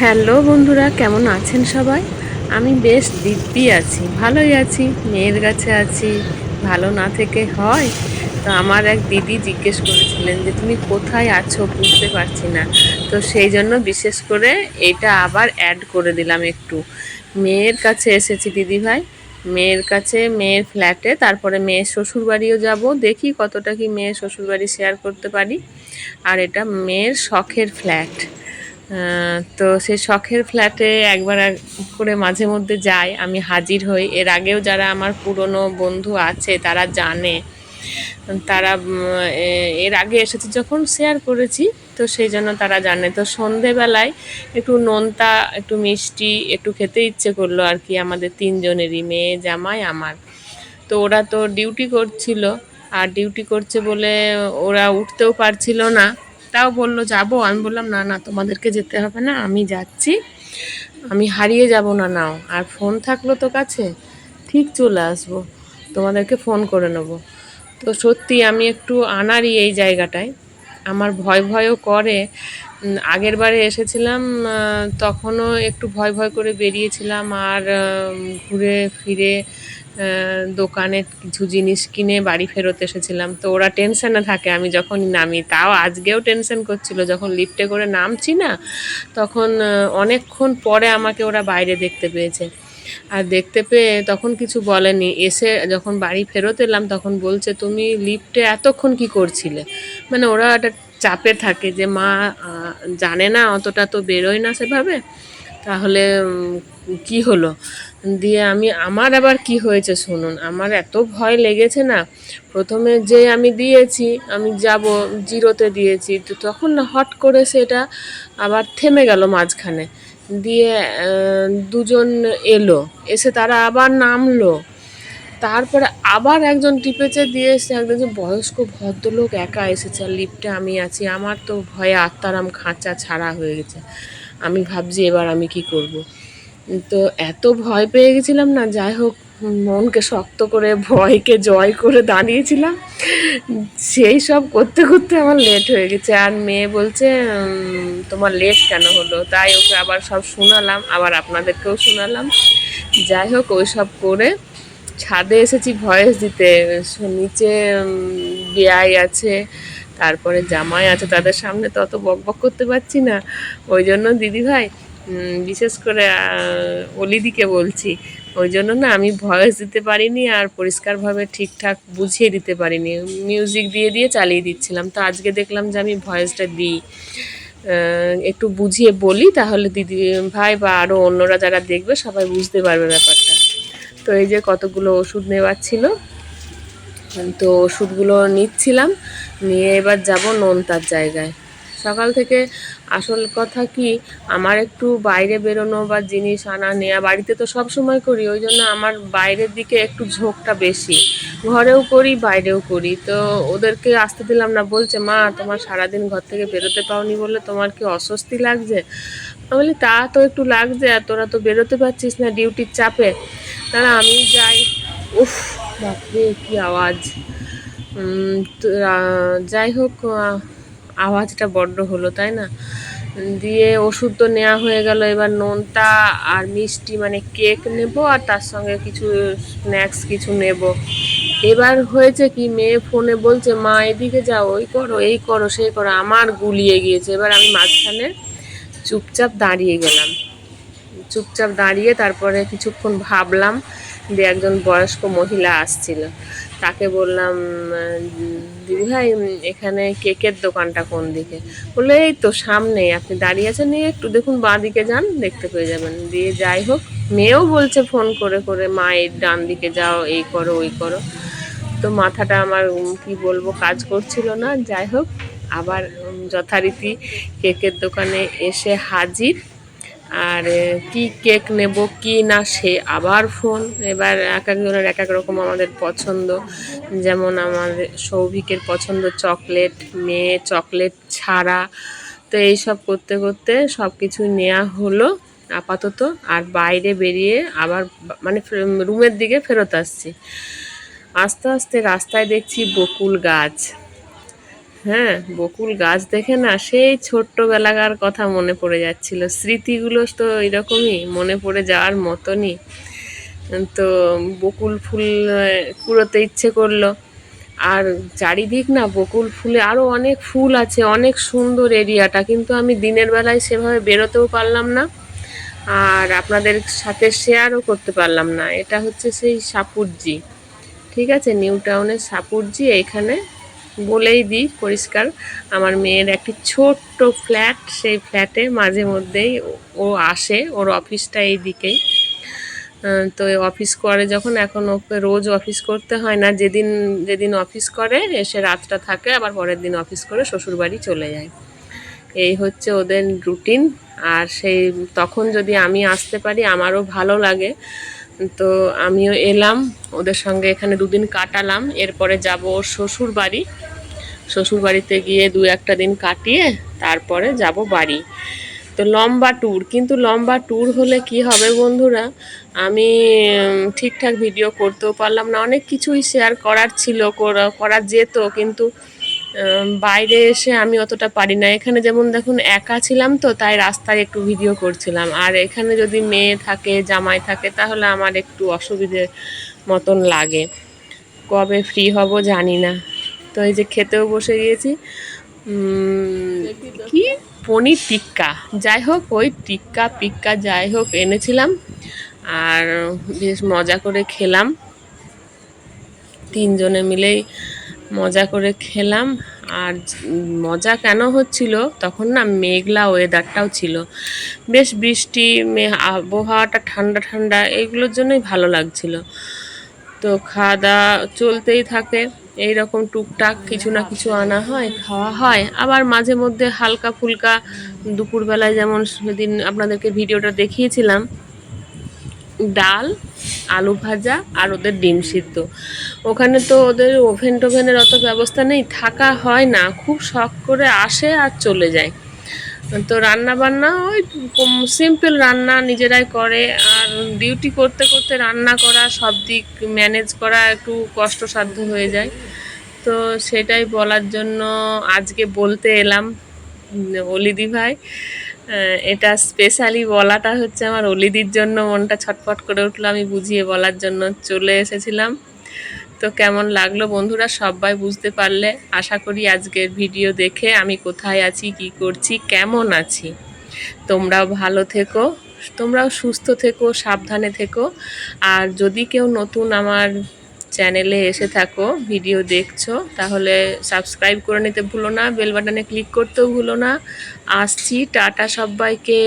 Hello বন্ধুরা, কেমন আছেন সবাই? আমি বেশ দিব্যি আছি, ভালোই আছি, মেয়ের কাছে আছি, ভালো না থেকে হয়? তো আমার এক দিদি জিজ্ঞেস করেছিলেন যে, তুমি কোথায় আছো বুঝতে পারছি না। তো সেই জন্য বিশেষ করে এটা আবার অ্যাড করে দিলাম একটু। মেয়ের কাছে এসেছি দিদি ভাই। মেয়ের কাছে, মেয়ের ফ্ল্যাটে তারপরে মেয়ের শ্বশুরবাড়িও যাব। দেখি কতটা কি মেয়ের শ্বশুরবাড়ি শেয়ার করতে পারি। আর এটা মেয়ের শখের ফ্ল্যাট তো সেই শখের ফ্ল্যাটে একবার এক করে মাঝে মধ্যে যাই আমি হাজির হই। এর আগেও যারা আমার পুরনো বন্ধু আছে, তারা জানে। তারা এর আগে এসেছে যখন শেয়ার করেছি, তো সেই জন্য তারা জানে। তো সন্ধেবেলায় একটু নোনতা, একটু মিষ্টি, একটু খেতে ইচ্ছে করল আর কি, আমাদের তিনজনেরই, মেয়ে, জামাই, আমার। তো ওরা তো ডিউটি করছিল, আর ডিউটি করছে বলে ওরা উঠতেও পারছিল না। তাও বলল, যাব। আমি বললাম, না না, তোমাদেরকে যেতে হবে না, আমি যাচ্ছি। আমি হারিয়ে যাব না, নাও। আর ফোন থাকল তো কাছে? ঠিক চলে আসব, তোমাদেরকে ফোন করে নেব। তো সত্যি আমি একটু আনারই এই জায়গাটায়। আমার ভয় ভয়ও করে। আগের বারে এসেছিলাম তখনও একটু ভয় ভয় করে বেরিয়েছিলাম আর ঘুরে ফিরে দোকানে কিছু জিনিস কিনে বাড়ি ফেরত এসেছিলাম। তো ওরা টেনশনে থাকে, আমি যখন নামি, তাও আজকেও টেনশন করছিল, যখন লিফটে করে নামছি না, তখন অনেকক্ষণ পরে আমাকে ওরা বাইরে দেখতে পেয়েছে। আর দেখতে পেয়ে তখন কিছু বলেনি, এসে যখন বাড়ি ফেরত এলাম, তখন বলছে, তুমি লিফটে এতক্ষণ কি করছিলে? মানে ওরা একটা চাপে থাকে যে, মা জানে না, অতটা তো বেরোয় না সেভাবে। তাহলে কি হলো? দিয়ে আমি, আমার আবার কি হয়েছে শুনুন, আমার এত ভয় লেগেছে না, প্রথমে যে আমি দিয়েছি, আমি যাব জিরোতে দিয়েছি, তো তখন না হট করে সেটা আবার থেমে গেল মাঝখানে। দিয়ে দুজন এলো, এসে তারা আবার নামলো। তারপরে আবার একজন টিপেছে, দিয়ে এসে একজন যে বয়স্ক ভদ্রলোক একা এসেছে, আর লিফটে আমি আছি, আমার তো ভয়ে আত্মারাম খাঁচা ছাড়া হয়ে গেছে। আমি ভাবছি এবার আমি কি করব। তো এত ভয় পেয়ে গেছিলাম না, যাই হোক, মনকে শক্ত করে, ভয়কে জয় করে দাঁড়িয়েছিলাম। সেই সব করতে করতে আমার লেট হয়ে গেছে। আর মেয়ে বলছে তোমার লেট কেন হলো? তাই ওকে আবার সব শোনালাম, আবার আপনাদেরকেও শোনালাম। যাই হোক ওই সব করে ছাদে এসেছি, ভয়েস দিতে। নিচে বিয়াই আছে। তারপরে জামাই আছে, তাদের সামনে তো অত বক বক করতে পারছি না। ওই জন্য দিদি ভাই বিশেষ করে অলিদিকে বলছি, ওই জন্য না আমি ভয়েস দিতে পারিনি আর পরিষ্কারভাবে ঠিকঠাক বুঝিয়ে দিতে পারিনি। মিউজিক দিয়ে দিয়ে চালিয়ে দিচ্ছিলাম। তো আজকে দেখলাম যে আমি ভয়েসটা দিই। একটু বুঝিয়ে বলি, তাহলে দিদি ভাই বা আরও অন্যরা যারা দেখবে সবাই বুঝতে পারবে ব্যাপারটা। তো এই যে কতগুলো ওষুধ নেওয়ার ছিল তো ওষুধগুলো নিচ্ছিলাম, নিয়ে এবার যাব নোনতার জায়গায়। সকাল থেকে আসল কথা কি, আমার একটু বাইরে বেরোনো বা জিনিস আনা নেওয়া বাড়িতে তো সব সময় করি, ওই জন্য আমার বাইরের দিকে একটু ঝোঁকটা বেশি। ঘরেও করি, বাইরেও করি, তো ওদেরকে আসতে দিলাম না, বলছে, মা, তোমার সারাদিন ঘর থেকে বেরোতে পাওনি বলে তোমার কি অস্বস্তি লাগছে? আমি বলি, তা তো একটু লাগছে, আর তোরা তো বেরোতে পারছিস না ডিউটির চাপে। তারা, আমি যাই। উফ, বাপরে, কি আওয়াজ। যাই হোক আওয়াজটা বড্ড হলো, তাই না? দিয়ে ওষুধ তো নেওয়া হয়ে গেল, এবার নোনতা আর মিষ্টি মানে কেক নেব আর তার সঙ্গে কিছু স্ন্যাক্স কিছু নেব। এবার হয়েছে কি, মেয়ে ফোনে বলছে, মা, এদিকে যাও, ওই করো, এই করো, সেই করো। আমার গুলিয়ে গিয়েছে। এবার আমি মাঝখানে চুপচাপ দাঁড়িয়ে গেলাম। চুপচাপ দাঁড়িয়ে তারপরে কিছুক্ষণ ভাবলাম যে একজন বয়স্ক মহিলা আসছিল। তাকে বললাম, দিদি ভাই, এখানে কেকের দোকানটা কোন দিকে? বলল, এই তো সামনে আপনি দাঁড়িয়ে আছেন, নিয়ে একটু দেখুন বাঁ দিকে যান, দেখতে পেয়ে যাবেন। দিয়ে যাই হোক, মেয়েও বলছে ফোন করে করে মা এই ডান দিকে যাও, এই করো, ওই করো। তো মাথাটা আমার কি বলব, কাজ করছিল না। যাই হোক, আবার যথারীতি কেকের দোকানে এসে হাজির। আর কি কেক নেব, কি না সে আবার ফোন। এবার এক একজনের এক এক রকম আমাদের পছন্দ। যেমন আমাদের সৌভিকের পছন্দ চকলেট, মেয়ে চকলেট ছাড়া। তো এইসব করতে করতে সব কিছু নেওয়া হলো আপাতত। আর বাইরে বেরিয়ে আবার মানে রুমের দিকে ফেরত আসছি। আস্তে আস্তে রাস্তায় দেখছি বকুল গাছ। হ্যাঁ বকুল গাছ দেখে না সেই ছোট্টবেলাকার কথা মনে পড়ে যাচ্ছিল। স্মৃতিগুলো তো এরকমই মনে পড়ে যাওয়ার মতনই। তো বকুল ফুল কুড়োতে ইচ্ছে করল। আর চারিদিক না বকুল ফুলে আরও অনেক ফুল আছে, অনেক সুন্দর এরিয়াটা। কিন্তু আমি দিনের বেলায় সেভাবে বেরোতেও পারলাম না। আর আপনাদের সাথে শেয়ারও করতে পারলাম না। এটা হচ্ছে সেই সাপুরজি। ঠিক আছে, নিউ টাউনের সাপুরজি, এইখানে বলেই দিই, পরিষ্কার। আমার মেয়ের একটি ছোট্ট ফ্ল্যাট, সেই ফ্ল্যাটে মাঝে মধ্যেই ও- আসে, ওর অফিসটা এই দিকেই তো অফিস করে যখন, এখন ওকে রোজ অফিস করতে হয় না। যেদিন যেদিন অফিস করে, এসে রাতটা থাকে, আবার পরের দিন অফিস করে শ্বশুরবাড়ি চলে যায়। এই হচ্ছে ওদের রুটিন। আর সেই, তখন যদি আমি আসতে পারি, আমারও ভালো লাগে। তো আমিও এলাম, ওদের সঙ্গে এখানে দুদিন কাটালাম, এরপরে যাব ওর শ্বশুর বাড়ি। শ্বশুর বাড়িতে গিয়ে দু একটা দিন কাটিয়ে তারপরে যাব বাড়ি। তো লম্বা ট্যুর কিন্তু লম্বা ট্যুর হলে কি হবে বন্ধুরা? আমি ঠিকঠাক ভিডিও করতেও পারলাম না, অনেক কিছুই শেয়ার করার ছিল করা- যেত, কিন্তু বাইরে এসে আমি অতটা পারি না। এখানে যেমন দেখুন, একা ছিলাম তো, তাই রাস্তায় একটু ভিডিও করছিলাম। আর এখানে যদি মেয়ে থাকে, জামাই থাকে, তাহলে আমার একটু অসুবিধে মতন লাগে। কবে ফ্রি হব জানি না। তো এই যে খেতেও বসে গিয়েছি। কি? পনির টিক্কা। যাই হোক, ওই টিক্কা পিক্কা যাই হোক, এনেছিলাম। আর বেশ মজা করে খেলাম। তিনজনে মিলেই মজা করে খেলাম। আর মজা কেন হচ্ছিল, তখন না মেঘলা ওয়েদারটাও ছিল। বেশ বৃষ্টি, মে- আবহাওয়াটা ঠান্ডা ঠান্ডা এইগুলোর জন্যই ভালো লাগছিল। তো খাওয়া দাওয়া চলতেই থাকে এই রকম টুকটাক কিছু না কিছু আনা হয়, খাওয়া হয়। আবার মাঝে মধ্যে হালকা ফুলকা দুপুরবেলায় যেমন সেদিন আপনাদেরকে ভিডিওটা দেখিয়েছিলাম ডাল, আলু ভাজা আর ওদের ডিম সিদ্ধ। ওখানে তো ওদের ওভেন টোভেনের অত ব্যবস্থা নেই, থাকা হয় না, খুব শখ করে আসে আর চলে যায়। তো রান্না বান্না ওই সিম্পল রান্না নিজেরাই করে, আর ডিউটি করতে করতে রান্না করা, সব দিক ম্যানেজ করা একটু কষ্টসাধ্য হয়ে যায়। তো সেটাই বলার জন্য আজকে বলতে এলাম অলিদি ভাই। এটা স্পেশালি বলাটা হচ্ছে আমার অলিদির জন্য মনটা ছটফট করে উঠল, আমি বুঝিয়ে বলার জন্য চলে এসেছিলাম। তো কেমন লাগল বন্ধুরা সবাই বুঝতে পারলে। আশা করি আজকের ভিডিও দেখে আমি কোথায় আছি, কি করছি, কেমন আছি। তোমরাও ভালো থেকো, তোমরাও সুস্থ থেকো, সাবধানে থেকো। আর যদি কেউ নতুন আমার চ্যানেলে এসে থাকো ভিডিও দেখছ, তাহলে সাবস্ক্রাইব করে নিতে ভুলো না বেল বাটনে ক্লিক করতেও ভুলো না। আসছি, টাটা সবাইকে।